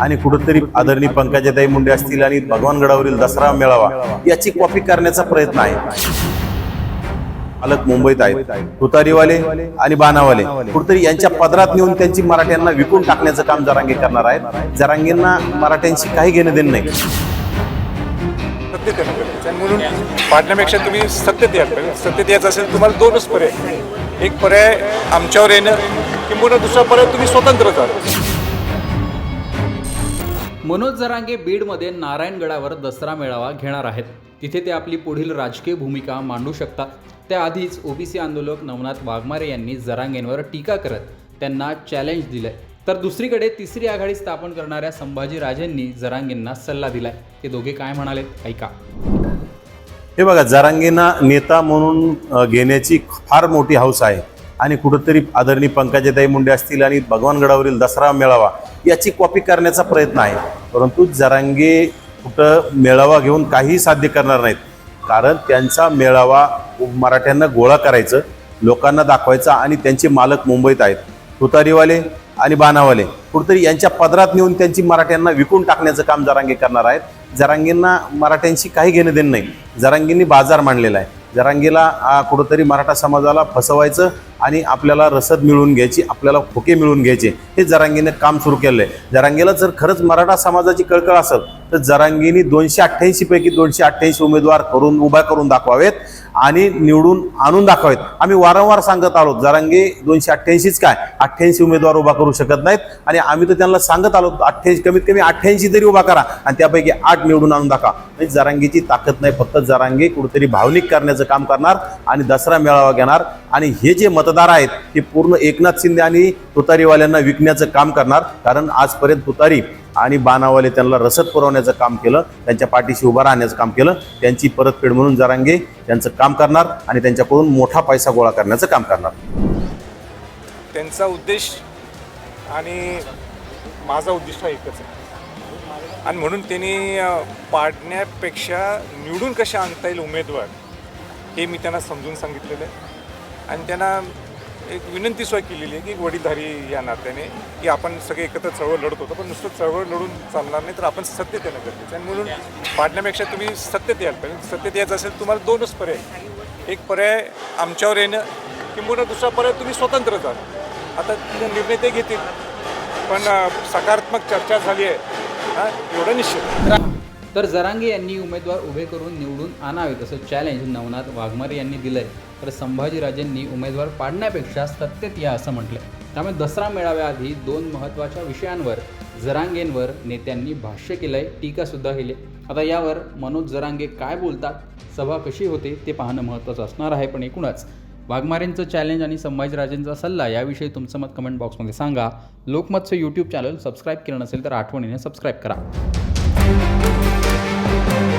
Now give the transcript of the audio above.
आणि कुठंतरी आदरणीय पंकजाताई मुंडे असतील आणि भगवानगडावरील दसरा मेळावा याची कॉपी करण्याचा प्रयत्न आहे. पालक मुंबईत आहेत. तुतारीवाले आणि बाणावाले. कुठतरी यांच्या पदरात नेऊन त्यांची मराठ्यांना विकून टाकण्याचं काम जरांगे करणार आहेत. जरांगेंना मराठ्यांशी काही घेणं देणं नाही. म्हणून पाडण्यापेक्षा तुम्ही सत्य द्याल सत्य द्यायचं असेल तुम्हाला दोनच पर्याय. एक पर्याय आमच्यावर येणं किंवा दुसरा पर्याय तुम्ही स्वतंत्र करा. मनोज जरांगे बीडमध्ये नारायणगडावर दसरा मेळावा घेणार आहेत. तिथे ते आपली पुढील राजकीय भूमिका मांडू शकतात. त्याआधीच ओबीसी आंदोलक नवनाथ वाघमारे यांनी जरांगेंवर टीका करत त्यांना चॅलेंज दिलंय. तर दुसरीकडे तिसरी आघाडी स्थापन करणाऱ्या संभाजीराजेंनी जरांगेंना सल्ला दिलाय. ते दोघे काय म्हणाले? ऐका. हे बघा जरांगेंना नेता म्हणून घेण्याची फार मोठी हौस आहे. आणि कुठंतरी आदरणीय पंकजाताई मुंडे असतील आणि भगवानगडावरील दसरा मेळावा याची कॉपी करण्याचा प्रयत्न आहे. परंतु जरांगे कुठं मेळावा घेऊन काहीही साध्य करणार नाहीत. कारण त्यांचा मेळावा मराठ्यांना गोळा करायचं लोकांना दाखवायचा आणि त्यांचे मालक मुंबईत आहेत. तुतारीवाले आणि बाणावाले. कुठेतरी यांच्या पदरात नेऊन त्यांची मराठ्यांना विकून टाकण्याचं काम जरांगे करणार आहेत. जरांगेंना मराठ्यांशी काही घेणं देणं नाही. जरांगींनी बाजार मांडलेला आहे. जरांगीला कुठंतरी मराठा समाजाला फसवायचं आणि आपल्याला रसद मिळवून घ्यायची आपल्याला खोके मिळवून घ्यायचे हे जरांगीने काम सुरू केलं आहे जरांगेला जर खरंच मराठा समाजाची कळकळ असेल तर जरांगीनी दोनशे अठ्ठ्याऐंशी पैकी दोनशे अठ्ठ्याऐंशी उमेदवार करून उभा करून दाखवावेत आणि निवडून आणून दाखवावेत. आम्ही वारंवार सांगत आलो जरांगे दोनशे अठ्ठ्याऐंशीच काय? अठ्ठ्याऐंशी उमेदवार उभा करू शकत नाहीत आणि आम्ही तर त्यांना सांगत आलो अठ्ठ्याऐंशी कमीत कमी अठ्ठ्याऐंशी तरी उभा करा आणि त्यापैकी आठ निवडून आणून दाखवा. म्हणजे जरांगीची ताकद नाही फक्त जरांगे कुठेतरी भावनिक करण्याचं काम करणार आणि दसरा मेळावा घेणार आणि हे जे मतदार आहेत ते पूर्ण एकनाथ शिंदे आणि तुतारीवाल्यांना विकण्याचं काम करणार कारण आजपर्यंत तुतारी आणि बाणावाले त्यांना रसद पुरवण्याचं काम केलं त्यांच्या पाठीशी उभं राहण्याचं काम केलं त्यांची परतफेड म्हणून जरांगे त्यांचं काम करणार आणि त्यांच्याकडून मोठा पैसा गोळा करण्याचं काम करणार. त्यांचा उद्देश आणि माझा उद्दिष्ट हा एकच आहे. आणि म्हणून त्यांनी पाडण्यापेक्षा निवडून कशा आणता येईल उमेदवार हे मी त्यांना समजून सांगितलेलं आहे. आणि त्यांना एक विनंती सोय केलेली आहे की एक वडीलधारी या नात्याने की आपण सगळे एकत्र चळवळ लढत होतो पण नुसतं चळवळ लढून चालणार नाही तर आपण सत्य येणं गरजेचं आणि म्हणून पाडण्यापेक्षा तुम्ही सत्य याल पाहिजे. सत्तेत यायचं असेल तुम्हाला दोनच पर्याय एक पर्याय आमच्यावर येणं किंबहुना दुसरा पर्याय तुम्ही स्वतंत्र जा. आता तुम्ही निर्णय ते घेतील पण सकारात्मक चर्चा झाली आहे. हां एवढं निश्चित. तर जरांगे यांनी उमेदवार उभे करून निवडून आणावेत असं चॅलेंज नवनाथ वाघमारे यांनी दिलंय. तर संभाजीराजेंनी उमेदवार पाडण्यापेक्षा सत्तेत या असं म्हटलंय. त्यामुळे दसरा मेळाव्याआधी दोन महत्त्वाच्या विषयांवर जरांगेंवर नेत्यांनी भाष्य केलंय टीकासुद्धा केली. आता यावर मनोज जरांगे काय बोलतात सभा कशी होते ते पाहणं महत्त्वाचं असणार आहे पण एकूणच. वाघमारेंचं चॅलेंज आणि संभाजीराजेंचा सल्ला याविषयी तुमचं मत कमेंट बॉक्समध्ये सांगा. लोकमतचं यूट्यूब चॅनल सबस्क्राईब केलं नसेल तर आठवणीने सबस्क्राईब करा. Thank you.